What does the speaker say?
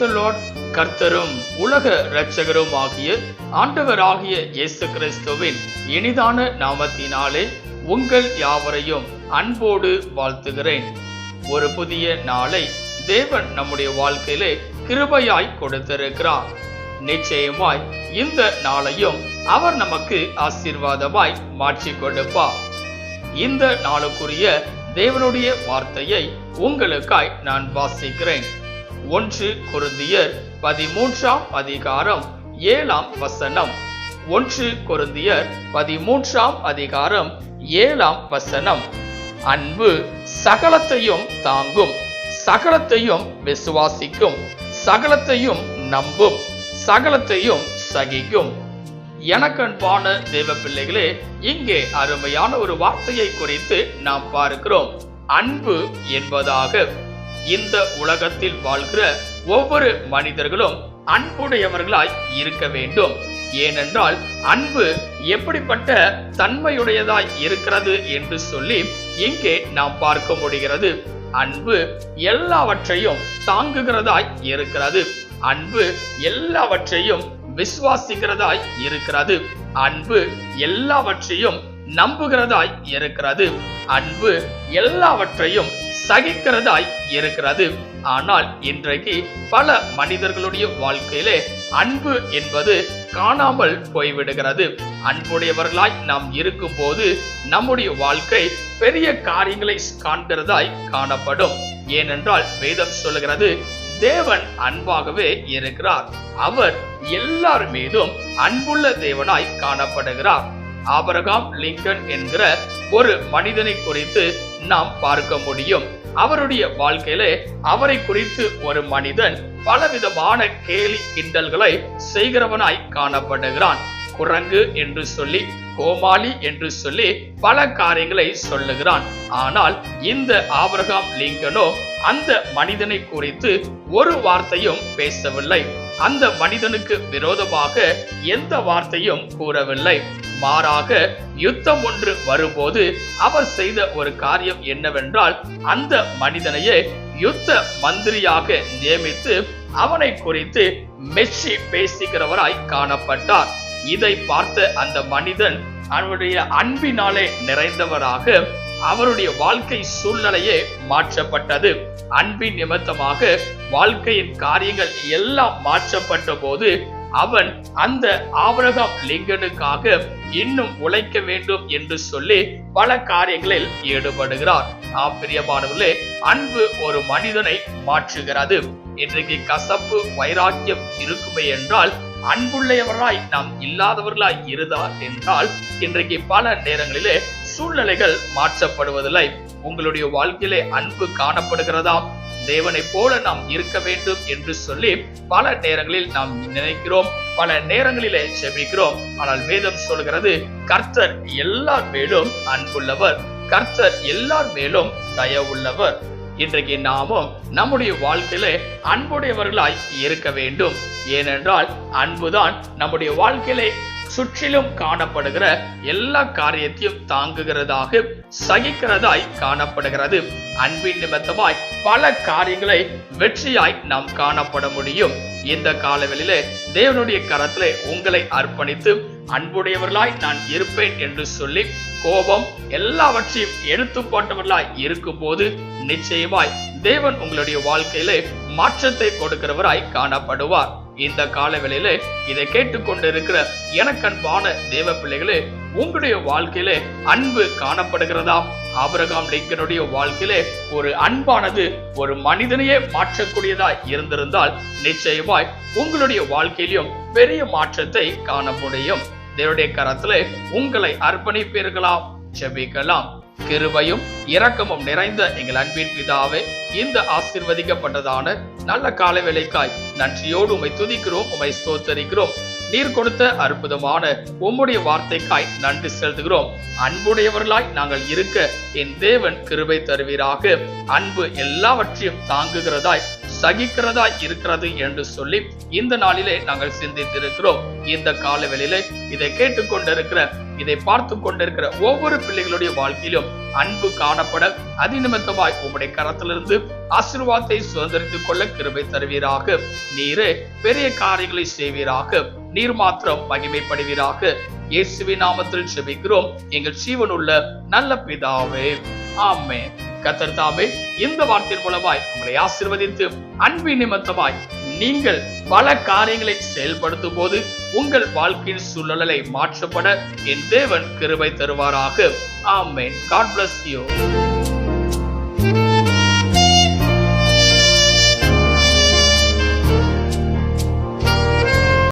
பிரைசலோட் கர்த்தரும் உலக இரட்சகரும் ஆகிய ஆண்டவராகிய இயேசு கிறிஸ்துவின் இனிதான நாமத்தினாலே உங்கள் யாவரையும் அன்போடு வாழ்த்துகிறேன். ஒரு புதிய நாளை தேவன் நம்முடைய வாழ்க்கையிலே கிருபையாய் கொடுத்திருக்கிறார். நிச்சயமாய் இந்த நாளையும் அவர் நமக்கு ஆசீர்வாதமாய் மாற்றி கொடுப்பார். இந்த நாளுக்குரிய தேவனுடைய வார்த்தையை உங்களுக்காய் நான் வாசிக்கிறேன். ஒன்று குருந்தியர் பதிமூன்றாம் அதிகாரம் ஏழாம் வசனம். ஒன்று கொருந்தியர் பதிமூன்றாம் அதிகாரம் ஏழாம் வசனம். அன்பு சகலத்தையும் தாங்கும் சகலத்தையும் விசுவாசிக்கும் சகலத்தையும் நம்பும் சகலத்தையும் சகிக்கும். எனக்கன்பான தேவ பிள்ளைகளே இங்கே அருமையான ஒரு வார்த்தையை குறித்து நாம் பார்க்கிறோம். அன்பு என்பதாக இந்த உலகத்தில் வாழ்கிற ஒவ்வொரு மனிதர்களும் அன்புடையவர்களாய் இருக்க வேண்டும். ஏனென்றால் அன்பு எப்படிப்பட்ட தன்மையுடையதாய் இருக்கிறது என்று சொல்லி இங்கே நாம் பார்க்க முடிகிறது. அன்பு எல்லாவற்றையும் தாங்குகிறதாய் இருக்கிறது. அன்பு எல்லாவற்றையும் விசுவாசிக்கிறதாய் இருக்கிறது. அன்பு எல்லாவற்றையும் நம்புகிறதாய் இருக்கிறது. அன்பு எல்லாவற்றையும் சகிக்கிறதாய் இருக்கிறது. ஆனால் இன்றைக்கு பல மனிதர்களுடைய வாழ்க்கையிலே அன்பு என்பது காணாமல் போய்விடுகிறது. அன்புடையவர்களாய் நாம் இருக்கும்போது நம்முடைய வாழ்க்கை பெரிய காரியங்களை காண்கிறதாய் காணப்படும். ஏனென்றால் வேதம் சொல்லுகிறது தேவன் அன்பாகவே இருக்கிறார். அவர் எல்லார் மீதும் அன்புள்ள தேவனாய் காணப்படுகிறார். ஆபரகாம் லிங்கன் என்கிற ஒரு மனிதனை குறித்து நாம் பார்க்க முடியும். அவருடைய வாழ்க்கையிலே அவரை குறித்து ஒரு மனிதன் பலவிதமான கேலி கிண்டல்களை செய்கிறவனாய் காணப்படுகிறான். குரங்கு என்று சொல்லி கோமாளி என்று சொல்லி பல காரியங்களை சொல்லுகிறான். ஆனால் இந்த ஆபிரகாம் லிங்கனோ அந்த மனிதனை குறித்து ஒரு வார்த்தையும் பேசவில்லை. அந்த மனிதனுக்கு விரோதமாக எந்த வார்த்தையும் கூறவில்லை. மாறாக யுத்தம் ஒன்று வரும்போது அவர் செய்த ஒரு காரியம் என்னவென்றால் அந்த மனிதனையே யுத்த மந்திரியாக நியமித்து அவனை குறித்து மெச்சி பேசுகிறவராய் காணப்பட்டார். இதை பார்த்த அந்த மனிதன் அவருடைய அன்பினாலே நிறைந்தவராக அவருடைய வாழ்க்கை சூழ்நிலையே மாற்றப்பட்டது. அன்பின் நிமித்தமாக வாழ்க்கையின் காரியங்கள் எல்லாம் மாற்றப்பட்ட போது அவன் அந்த ஆபரகம் லிங்கனுக்காக இன்னும் உழைக்க வேண்டும் என்று சொல்லி பல காரியங்களில் ஈடுபடுகிறார் ஆப்பிரியமானவர்களே அன்பு ஒரு மனிதனை மாற்றுகிறது. இன்றைக்கு கசப்பு வைராக்கியம் இருக்குமே என்றால் அன்புள்ளையவராய் நாம் இல்லாதவர்களாய் இருந்தார் என்றால் இன்றைக்கு பல நேரங்களிலே சூழ்நிலைகள் மாற்றப்படுவதில்லை. உங்களுடைய வாழ்க்கையிலே அன்பு காணப்படுகிறதா? தேவனைப் போல நாம் இருக்க வேண்டும் என்று சொல்லி பல நேரங்களில் நாம் நினைக்கிறோம் பல நேரங்களிலே செபிக்கிறோம் ஆனால் வேதம் சொல்கிறது கர்த்தர் எல்லார் மேலும் அன்புள்ளவர் கர்த்தர் எல்லார் மேலும் தயவுள்ளவர். இன்றைக்கு நாமும் நம்முடைய வாழ்க்கையிலே அன்புடையவர்களாய் இருக்க வேண்டும். ஏனென்றால் அன்புதான் நம்முடைய வாழ்க்கையிலே சுற்றிலும் காணப்படுகிற எல்லா காரியத்தையும் தாங்குகிறதாக சகிக்கிறதாய் காணப்படுகிறது. அன்பின் நிமித்தமாய் பல காரியங்களை வெற்றியாய் நாம் காணப்பட முடியும். இந்த காலவெளியிலே தேவனுடைய கரத்திலே உங்களை அர்ப்பணித்து அன்புடையவர்களாய் நான் இருப்பேன் என்று சொல்லி கோபம் எல்லாவற்றையும் எடுத்து போட்டவர்களாய் இருக்கும் போது நிச்சயமாய் தேவன் உங்களுடைய வாழ்க்கையிலே மாற்றத்தை கொடுக்கிறவராய் காணப்படுவார். இந்த காலவெளியிலே இதை கேட்டுக்கொண்டிருக்கிற எனக்கன்பான தேவ பிள்ளைகளே உங்களுடைய வாழ்க்கையிலே அன்பு காணப்படுகிறதா? ஆபிரகாம் லிங்கனுடைய வாழ்க்கையிலே ஒரு அன்பானது ஒரு மனிதனையே மாற்றக்கூடியதா இருந்திருந்தால் நிச்சயமாய் உங்களுடைய வாழ்க்கையிலும் பெரிய மாற்றத்தை காண முடியும். தேவடைய கரத்துல உங்களை அர்ப்பணிப்பீர்களாம் செபிக்கலாம் கிருபையும் இரக்கமும் நிறைந்த எங்கள் அன்பின் பிதாவே இந்த ஆசிர்வதிக்கப்பட்டதான நல்ல காலை வேலைக்காய் நன்றியோடு உமை துதிக்கிறோம் உமை ஸ்தோத்தரிக்கிறோம். நீர் கொடுத்த அற்புதமான உம்முடைய வார்த்தைக்காய் நன்றி செலுத்துகிறோம். அன்புடையவர்களாய் நாங்கள் இருக்க என் தேவன் கிருபை தருவீராக. அன்பு எல்லாவற்றையும் தாங்குகிறதாய் சகிக்கிறதா இருக்கிறது என்று சொல்லி இந்த நாளிலே நாங்கள் சிந்தித்திருக்கிறோம். இந்த காலவெளியிலே இதை கேட்டுக்கொண்டிருக்கிற இதை பார்த்து கொண்டிருக்கிற ஒவ்வொரு பிள்ளைகளுடைய வாழ்க்கையிலும் அன்பு காணப்பட அதிநிமித்தமாய் உம்முடைய கரத்திலிருந்து ஆசீர்வாதத்தை சுதந்திரித்துக் கொள்ள கிருபை தருவீராக. நீரே பெரிய காரியங்களை செய்வீராக. நீர் மாத்திரம் மகிமைப்படுவீராக. இயேசுவின் நாமத்தில் செபிக்கிறோம் எங்கள் ஜீவனுள்ள நல்ல பிதாவே. ஆமே கத்தர் தாமே இந்த வார்த்தையின் மூலமாய் உங்களை ஆசீர்வதித்து அன்பின் நிமித்தமாய் நீங்கள் பல காரியங்களை செயல்படுத்தும் போது உங்கள் வாழ்க்கையின் சூழ்நிலை மாற்றப்பட என் தேவன் கிருபை தருவாராக. ஆமேன். God bless you